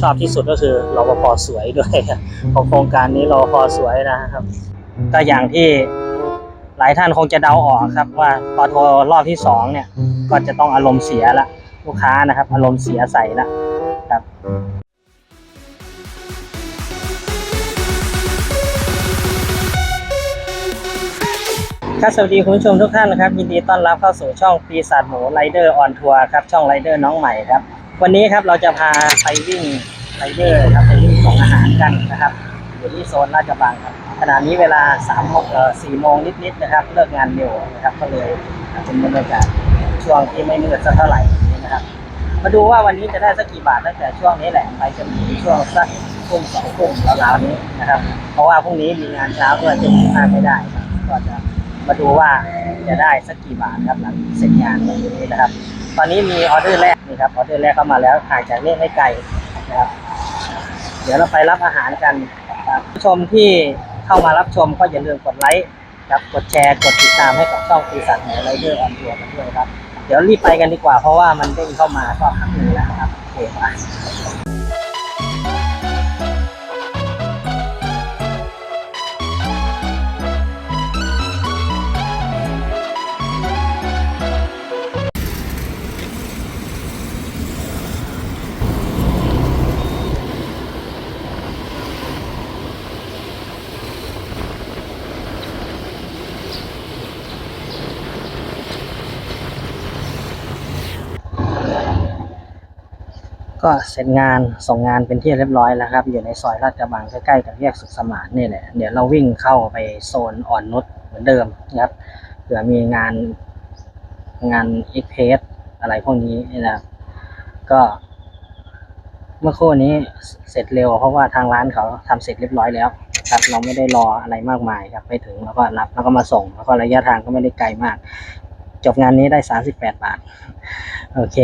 ชอบที่สุดก็คือรปภสวยด้วยของโครงการนี้รปภสวยนะครับ ก็อย่างที่หลายท่านคงจะเดาออกครับ ว่าพอโทรรอบที่สองเนี่ย ก็จะต้องอารมณ์เสียละลูกค้านะครับ อารมณ์เสียใส่ละครับครับสวัสดีคุณผู้ชมทุกท่านนะครับ ยินดีต้อนรับเข้าสู่ช่องปีศาจหมูไรเดอร์ออนทัวร์ครับ ช่องไรเดอร์น้องใหม่ครับ วันนี้ครับเราจะพาไปวิ่งไรเดอร์ครับไปวิ่งของอาหารกันนะครับอยู่ที่โซนลาดกระบังครับขณะนี้เวลา3ามโมงเอ่อสี่โมงนิดๆนะครับ เลิกงานเร็วนะครับก็เลยเป็นบรรยากาศช่วงที่ไม่มืดสักเท่าไหร่นะครับ มาดูว่าวันนี้จะได้สักกี่บาทตั้งแต่ช่วงนี้แหละไปจนถึงช่วงสักทุ่มสองทุ่มราวๆนี้นะครับ เพราะว่าพรุ่งนี้มีงานเช้าด้วยจะมีมากไม่ได้ก็จะมาดูว่าจะได้สักกี่บาทครับหลังเสร็จงานวันนี้นะครับ ตอนนี้มีออเดอร์แรกนี่ครับออเดอร์แรกเข้ามาแล้วห่างจากนี้ไม่ไกลนะครับ เดี๋ยวเราไปรับอาหารกันครับผู้ชมที่เข้ามารับชมก็อย่าลืมกดไลค์ครับกดแชร์กดติดตามให้กับช่องปีศาจหมูไรเดอร์ออนทัวร์กันด้วยครับ เดี๋ยวรีบไปกันดีกว่าเพราะว่ามันเด้งเข้ามาก็พักหนึ่งแล้วครับโอเคไป ก็เสร็จงานส่งงานเป็นที่เรียบร้อยแล้วครับ อยู่ในซอยลาดกระบังใกล้ๆกับแยกสุขสมานนี่แหละเดี๋ยวเราวิ่งเข้าไปโซนอ่อนนุชเหมือนเดิมนะครับเผื่อมีงานงานเอ็กเพสอะไรพวกนี้นะครับก็เมื่อครู่นี้เสร็จเร็ว เพราะว่าทางร้านเขาทำเสร็จเรียบร้อยแล้วครับเราไม่ได้รออะไรมากมายครับไปถึงแล้วก็รับแล้วก็มาส่ง แล้วก็ระยะทางก็ไม่ได้ไกลมาก จบงานนี้ได้ 38 บาท โอเค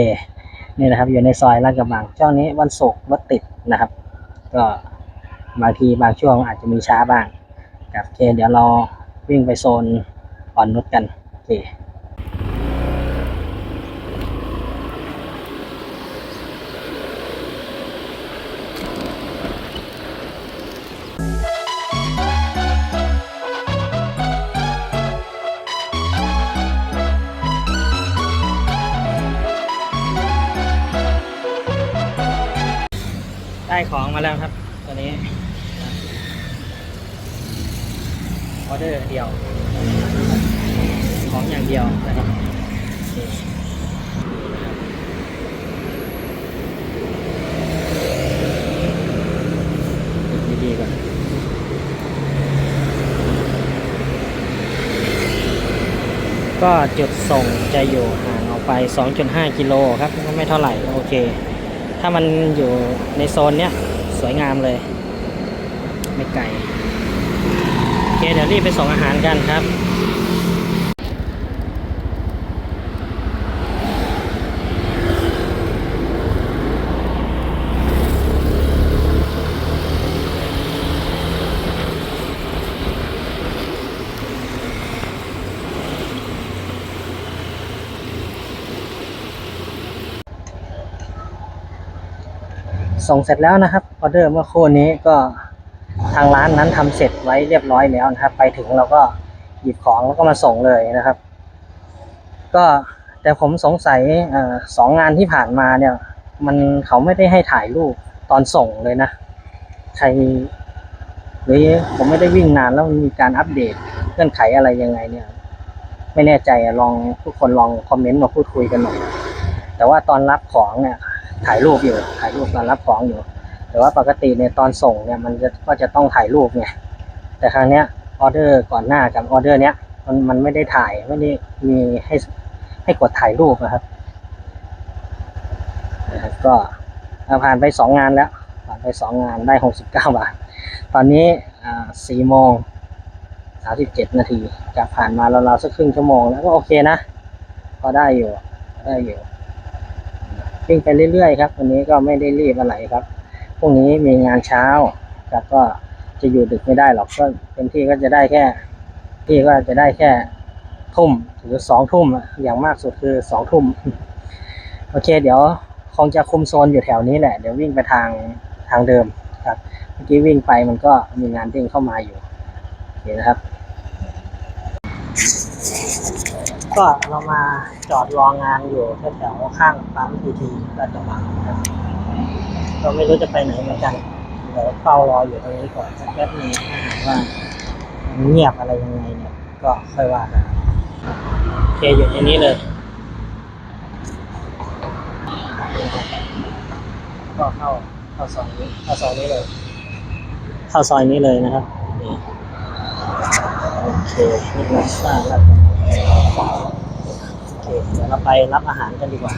นี่นะครับ อยู่ในซอยลาดกระบังช่วงนี้วันศุกร์รถติดนะครับ ก็บางทีบางช่วงอาจจะมีช้าบ้างกับโอเคเดี๋ยวเราวิ่งไปโซนอ่อนนุชกันโอเค องมาแล้วครับตัวนี้ออเดอร์เดียว ของอย่างเดียวนะครับดีดีก่อนก็จุดส่งจะอยู่ห่างออกไป 2.5 กิโลครับก็ไม่เท่าไหร่ โอเค ถ้ามันอยู่ในโซนเนี้ย สวยงามเลย ไม่ไกลโอเคเดี๋ยวรีบไปส่งอาหารกันครับ ส่งเสร็จแล้วนะครับออเดอร์เมื่อครู่นี้ก็ทางร้านนั้นทำเสร็จไว้เรียบร้อยแล้วนะครับ ไปถึงเราก็หยิบของแล้วก็มาส่งเลยนะครับ ก็แต่ผมสงสัยอสองงานที่ผ่านมาเนี่ย มันเขาไม่ได้ให้ถ่ายรูปตอนส่งเลยนะ ใครหรือผมไม่ได้วิ่งนานแล้วมันมีการอัปเดตเงื่อนไขอะไรยังไงเนี่ย ไม่แน่ใจลองทุกคนลองคอมเมนต์มาพูดคุยกันหน่อยแต่ว่าตอนรับของเนี่ย ถ่ายรูปอยู่ ถ่ายรูปตอนรับของอยู่ แต่ว่าปกติเนี่ยตอนส่งเนี่ยมันจะก็จะต้องถ่ายรูปไงแต่ครั้งเนี้ยออเดอร์ก่อนหน้ากับออเดอร์เนี้ยมันมันไม่ได้ถ่ายไม่ได้มีให้ให้กดถ่ายรูปนะครับนะครับก็ผ่านไปสองงานแล้วผ่านไปสองงานได้หกสิบเก้าบาท ตอนนี้สี่โมงสามสิบเจ็ดนาทีจากผ่านมาเราๆสักครึ่งชั่วโมงแล้วก็โอเคนะพอได้อยู่ได้อยู่ วิ่งไปเรื่อยๆครับวันนี้ก็ไม่ได้รีบอะไรครับพรุ่งนี้มีงานเช้าครับก็จะอยู่ดึกไม่ได้หรอกก็เต็มที่ก็จะได้แค่ ที่ก็จะได้แค่ทุ่มหรือสองทุ่มอะอย่างมากสุดคือสองทุ่มโอเค เดี๋ยวคงจะคุมโซนอยู่แถวนี้แหละ เดี๋ยววิ่งไปทางทางเดิมครับ เมื่อกี้วิ่งไปมันก็มีงานเด้งเข้ามาอยู่โอเคนะครับ ก็เรามาจอดรองานอยู่แถวๆข้างปั๊มพีทีราชบังครับเราไม่รู้จะไปไหนเหมือนกันเดี๋ยวเฝ้ารออยู่ตรงนี้ก่อนสักแป๊บนึงถ้ว่าเงียบอะไรยังไงเนี่ย ก็ค่อยว่ากันโอเคอยู่ในนี้เลยก็เข้าเข้าซอยนี้เข้าซอยนี้เลย เข้าซอยนี้เลยนะครับโอเคนี่เราทราบแล้ว โอเคเดี๋ยวเราไปรับอาหารกันดีกว่า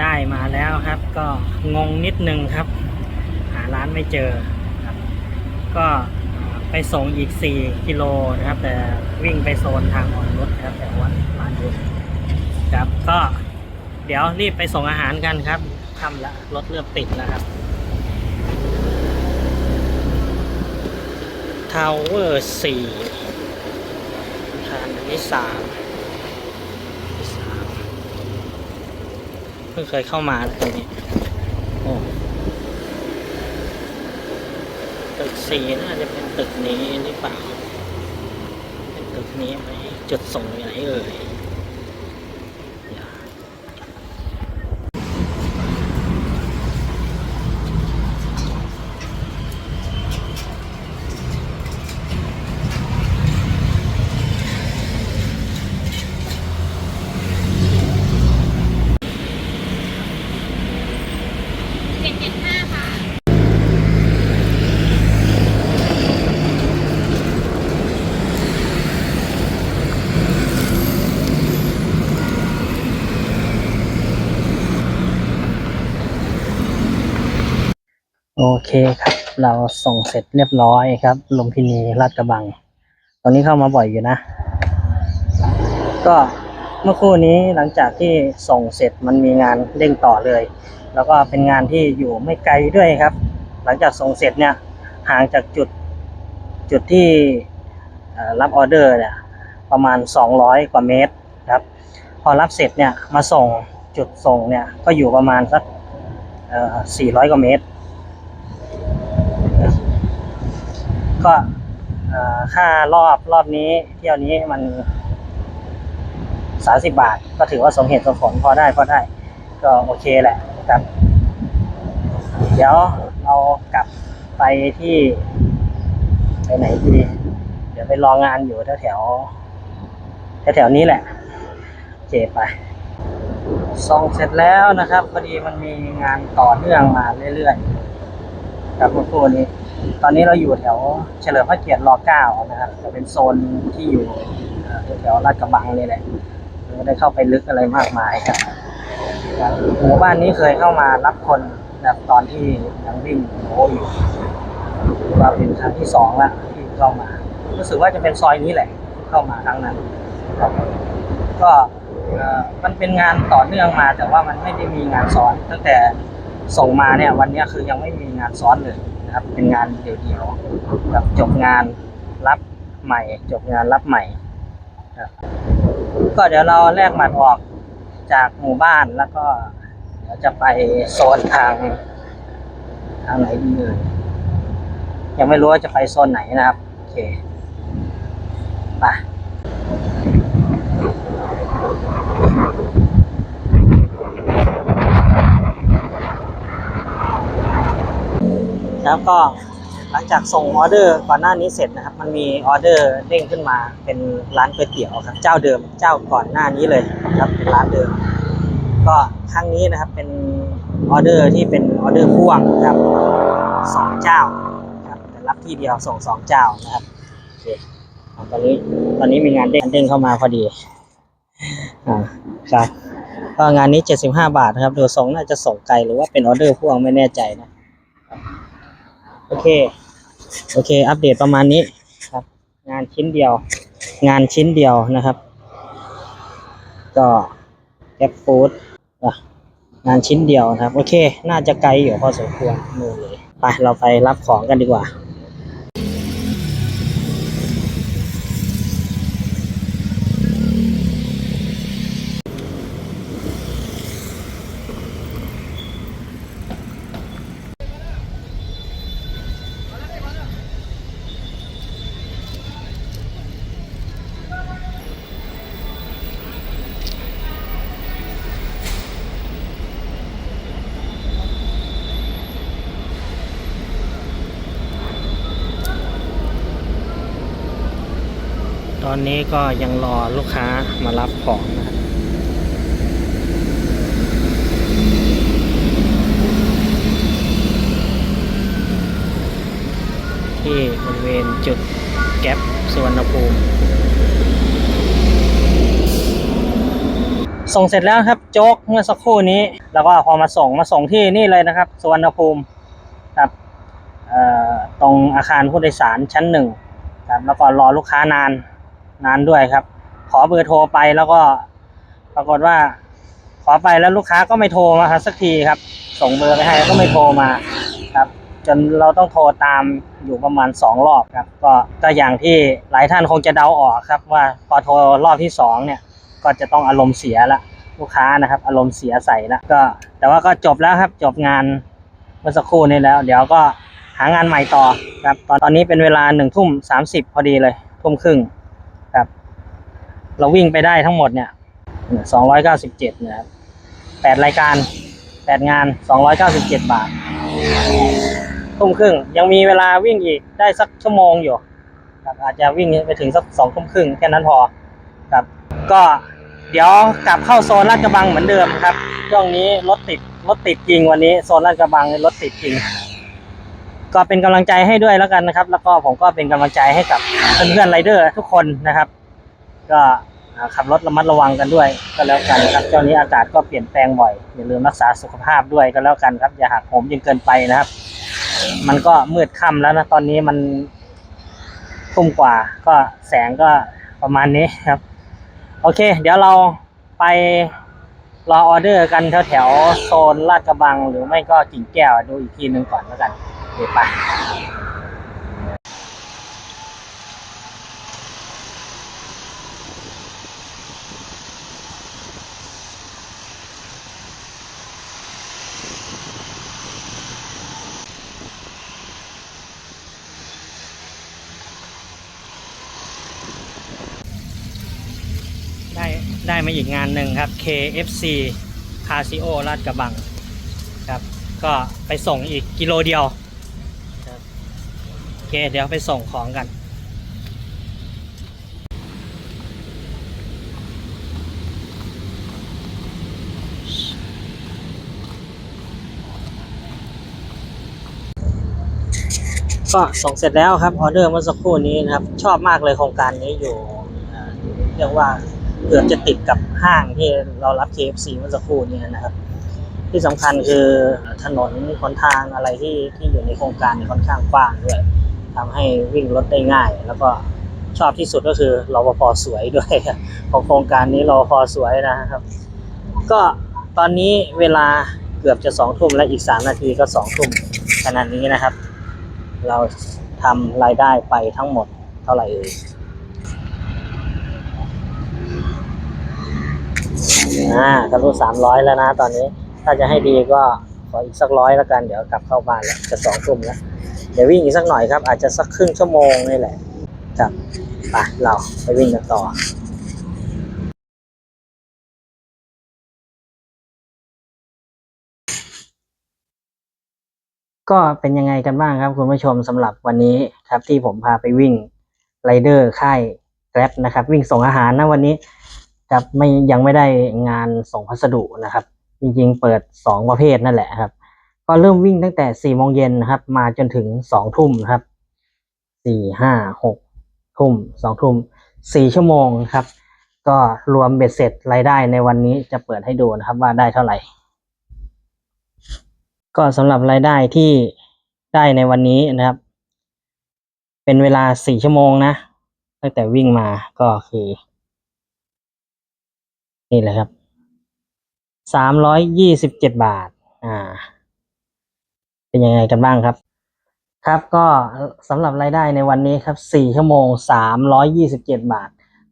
ได้มาแล้วครับ ก็งงนิดนึงครับ หาร้านไม่เจอครับ ก็ไปส่งอีก 4 กิโลนะครับ แต่วิ่งไปโซนทางอ่อนนุชครับแต่วัดลานยุทธครับก็เดี๋ยวรีบไปส่งอาหารกันครับทำละรถเริ่มติดแล้วครับทาวเวอร์สี่อาคารที่สามที่สาม เพิ่งเคยเข้ามาเลยตรงนี้โอ้ตึกสีน่าจะเป็นตึกนี้หรือเปล่า เป็นตึกนี้ไหมจุดส่งอยู่ไหนเอ่ย โอเคครับ เราส่งเสร็จเรียบร้อยครับลมพินีลาดกระบัง ตอนนี้เข้ามาบ่อยอยู่นะ ก็เมื่อคู่นี้หลังจากที่ส่งเสร็จมันมีงานเร่งต่อเลย แล้วก็เป็นงานที่อยู่ไม่ไกลด้วยครับ หลังจากส่งเสร็จเนี่ยห่างจากจุดจุดที่รับออเดอร์เนี่ยประมาณ 200 กว่าเมตรครับ พอรับเสร็จเนี่ยมาส่งจุดส่งเนี่ยก็อยู่ประมาณสักเอ่อ400 กว่าเมตร ก็ค่ารอบรอบนี้เที่ยวนี้มันสาสิบบาท ก็ถือว่าสมเหตุสมผลพอได้พอได้ ก็โอเคแหละ นะครับ เดี๋ยวเรากลับไปที่ ไปไหนดี เดี๋ยวไปรองานอยู่แถวแถวแถวนี้แหละโอเคไปส่งเสร็จแล้วนะครับพอดีมันมีงานต่อเนื่องมาเรื่อยๆครับเมื่อคู่นี้ ตอนนี้เราอยู่แถวเฉลิมพระเกียรติร9นะครับจะเป็นโซนที่อยู่แถวลาดกระบังนี่แหละไม่ได้เข้าไปลึกอะไรมากมายครับ หมู่บ้านนี้เคยเข้ามารับคนแบบตอนที่ยังวิ่งโอ้อยู่ว่าเป็นครั้งที่สองละที่เข้ามา รู้สึกว่าจะเป็นซอยนี้แหละที่เข้ามาครั้งนั้น ก็มันเป็นงานต่อเนื่องมา แต่ว่ามันไม่ได้มีงานซ้อน ตั้งแต่ส่งมาเนี่ยวันนี้คือยังไม่มีงานซ้อนเลยนะครับ เป็นงานเดี่ยวๆแบบจบงานรับใหม่ จบงานรับใหม่ก็เดี๋ยวเราแลกหมัดออก จากหมู่บ้านแล้วก็เดี๋ยวจะไปโซนทางทางไหนดีเลยยังไม่รู้ว่าจะไปโซนไหนนะครับ โอเคไปแล้วก็ หลังจากส่งออเดอร์ก่อนหน้านี้เสร็จนะครับ มันมีออเดอร์เด้งขึ้นมาเป็นร้านก๋วยเตี๋ยวครับ เจ้าเดิมเจ้าก่อนหน้านี้เลยครับเป็นร้านเดิม ก็ครั้งนี้นะครับเป็นออเดอร์ที่เป็นออเดอร์พ่วงครับสองเจ้าครับแต่รับที่เดียวส่งสองเจ้านะครับโอเคตอนนี้ตอนนี้มีงานเด้งเด้งเข้ามาพอดีอ่าครับก็งานนี้เจ็ดสิบห้าบาทนะครับดูทรงน่าจะส่งไกลหรือว่าเป็นออเดอร์พ่วงไม่แน่ใจนะ โอเค โอเค อัปเดตประมาณนี้ครับ งานชิ้นเดียว งานชิ้นเดียวนะครับ ก็แกปฟูดงานชิ้นเดียวนะครับ โอเค น่าจะไกลอยู่พอสมควรนู่นเลย ไป เราไปรับของกันดีกว่า อนนี้ก็ยังรอลูกค้ามารับของนะครับที่บริเวณจุดแก๊ปสุวรรณภูมิ ส่งเสร็จแล้วครับโจ๊กเมื่อสักครู่นี้ แล้วก็พอมาส่งมาส่งที่นี่เลยนะครับ สุวรรณภูมิครับตรงอาคารผู้โดยสารชั้นหนึ่งครับแล้วก็รอลูกค้านาน นานด้วยครับ ขอเบอร์โทรไปแล้วก็ปรากฏว่า ขอไปแล้วลูกค้าก็ไม่โทรมาครับสักทีครับ ส่งเบอร์ไปให้ก็ไม่โทรมาครับ จนเราต้องโทรตามอยู่ประมาณสองรอบครับ ก็ก็อย่างที่หลายท่านคงจะเดาออกครับ ว่าพอโทรรอบที่สองเนี่ย ก็จะต้องอารมณ์เสียละลูกค้านะครับ อารมณ์เสียใส่ละก็ แต่ว่าก็จบแล้วครับจบงานเมื่อสักครู่นี้แล้ว เดี๋ยวก็หางานใหม่ต่อครับ ตอนตอนนี้เป็นเวลาหนึ่งทุ่มสามสิบพอดีเลยทุ่มครึ่ง เราวิ่งไปได้ทั้งหมดเนี่ยสองร้อยเก้าสิบเจ็ดนะครับแปดรายการแปดงานสองร้อยเก้าสิบเจ็ดบาททุ่มครึ่งยังมีเวลาวิ่งอีกได้สักชั่วโมงอยู่ครับอาจจะวิ่งไปถึงสักสองทุ่มครึ่งแค่นั้นพอครับ ก็เดี๋ยวกลับเข้าโซนลาดกระบังเหมือนเดิมครับช่วงนี้รถติดรถติดจริงวันนี้โซนลาดกระบังรถติดจริง ก็เป็นกำลังใจให้ด้วยแล้วกันนะครับ แล้วก็ผมก็เป็นกำลังใจให้กับเพื่อนๆไรเดอร์ทุกคนนะครับ ก็ ขับรถระมัดระวังกันด้วย ก็แล้วกันครับเจ้านี้อากาศก็เปลี่ยนแปลงบ่อยอย่าลืมรักษาสุขภาพด้วยก็แล้วกันครับอย่าหักโหมจนเกินไปนะครับ มันก็มืดค่ำแล้วนะตอนนี้มันทุ่มกว่าก็แสงก็ประมาณนี้ครับ โอเค เดี๋ยวเราไปรอออเดอร์กันแถวแถวๆโซนลาดกระบัง หรือไม่ก็กิ่งแก้วดูอีกทีหนึ่งก่อนแล้วกันเดี๋ยวไป ได้มาอีกงานหนึ่งครับ KFC Casio ลาดกระบังครับก็ไปส่งอีกกิโลเดียวครับโอเคเดี๋ยวไปส่งของกันก็ส่งเสร็จแล้วครับออเดอร์เมื่อสักครู่นี้นะครับ ชอบมากเลยโครงการนี้อยู่เรียกว่า เกือบจะติดกับห้างที่เรารับ KFC เมื่อสักครู่นี้นะครับ ที่สำคัญคือถนนหนทางอะไรที่ที่อยู่ในโครงการค่อนข้างกว้างด้วยทำให้วิ่งรถได้ง่าย แล้วก็ชอบที่สุดก็คือรปภสวยด้วยของโครงการนี้รปภสวยนะครับ ก็ตอนนี้เวลาเกือบจะสองทุ่มและอีกสามนาทีก็สองทุ่มขนาดนี้นะครับ เราทำรายได้ไปทั้งหมดเท่าไหร่เอ่ย อ่าทะลุสามร้อยแล้วนะตอนนี้ ถ้าจะให้ดีก็ขออีกสักร้อยแล้วกันเดี๋ยวกลับเข้าบ้านแล้วจะสองทุ่มแล้วเดี๋ยววิ่งอีกสักหน่อยครับ อาจจะสักครึ่งชั่วโมงนี่แหละครับไปเราไปวิ่งกันต่อก็เป็นยังไงกันบ้างครับคุณผู้ชมสำหรับวันนี้ครับที่ผมพาไปวิ่งไรเดอร์ค่ายแกร็บนะครับ วิ่งส่งอาหารนะวันนี้ ครับไม่ยังไม่ได้งานส่งพัสดุนะครับ จริงๆ เปิดสองประเภทนั่นแหละครับ ก็เริ่มวิ่งตั้งแต่สี่โมงเย็นนะครับ มาจนถึงสองทุ่มครับสี่ห้าหกทุ่มสองทุ่มสี่ชั่วโมงครับ ก็รวมเบ็ดเสร็จรายได้ในวันนี้จะเปิดให้ดูนะครับว่าได้เท่าไหร่ ก็สำหรับรายได้ที่ได้ในวันนี้นะครับ เป็นเวลาสี่ชั่วโมงนะ ตั้งแต่วิ่งมาก็คือ นี่แหละครับสามร้อยยี่สิบเจ็ดบาท อ่า เป็นยังไงกันบ้างครับ ครับก็สำหรับรายได้ในวันนี้ครับสี่ชั่วโมงสามร้อยยี่สิบเจ็ดบาท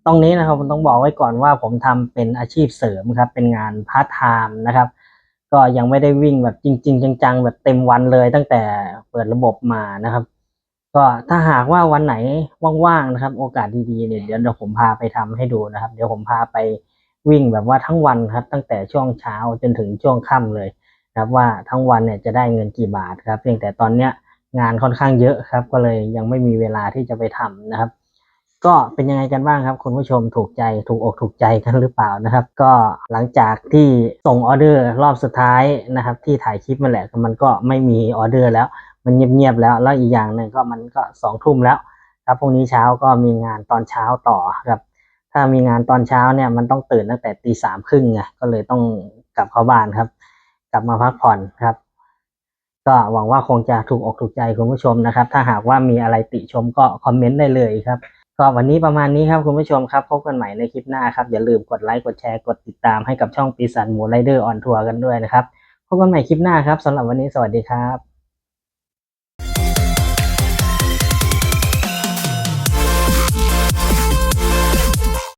ตรงนี้นะครับผมต้องบอกไว้ก่อนว่าผมทำเป็นอาชีพเสริมครับ เป็นงานพาร์ทไทม์นะครับ ก็ยังไม่ได้วิ่งแบบจริง ๆ จังๆ แบบเต็มวันเลยตั้งแต่เปิดระบบมานะครับ ก็ถ้าหากว่าวันไหนว่างๆนะครับ โอกาสดีๆเนี่ยเดี๋ยวเดี๋ยวผมพาไปทำให้ดูนะครับ เดี๋ยวผมพาไป วิ่งแบบว่าทั้งวันครับ ตั้งแต่ช่วงเช้าจนถึงช่วงค่ำเลยครับว่าทั้งวันเนี่ยจะได้เงินกี่บาทครับ เพียงแต่ตอนเนี้ยงานค่อนข้างเยอะครับ ก็เลยยังไม่มีเวลาที่จะไปทำนะครับ ก็เป็นยังไงกันบ้างครับ คุณผู้ชมถูกใจถูกอกถูกใจกันหรือเปล่านะครับ ก็หลังจากที่ส่งออเดอร์รอบสุดท้ายนะครับ ที่ถ่ายคลิปมาแหละมันก็ไม่มีออเดอร์แล้ว มันเงียบๆแล้ว แล้วอีกอย่างหนึ่งก็มันก็สองทุ่มแล้ว ครับพรุ่งนี้เช้าก็มีงานตอนเช้าต่อครับ ถ้ามีงานตอนเช้าเนี่ยมันต้องตื่นตั้งแต่ตีสามครึ่งไงก็เลยต้องกลับเข้าบ้านครับ กลับมาพักผ่อนครับ ก็หวังว่าคงจะถูกอกถูกใจคุณผู้ชมนะครับ ถ้าหากว่ามีอะไรติชมก็คอมเมนต์ได้เลยครับก็วันนี้ประมาณนี้ครับคุณผู้ชมครับ พบกันใหม่ในคลิปหน้าครับ อย่าลืมกดไลค์กดแชร์กดติดตามให้กับช่องปีศาจหมูไรเดอร์ออนทัวร์กันด้วยนะครับ พบกันใหม่คลิปหน้าครับสำหรับวันนี้สวัสดีครับ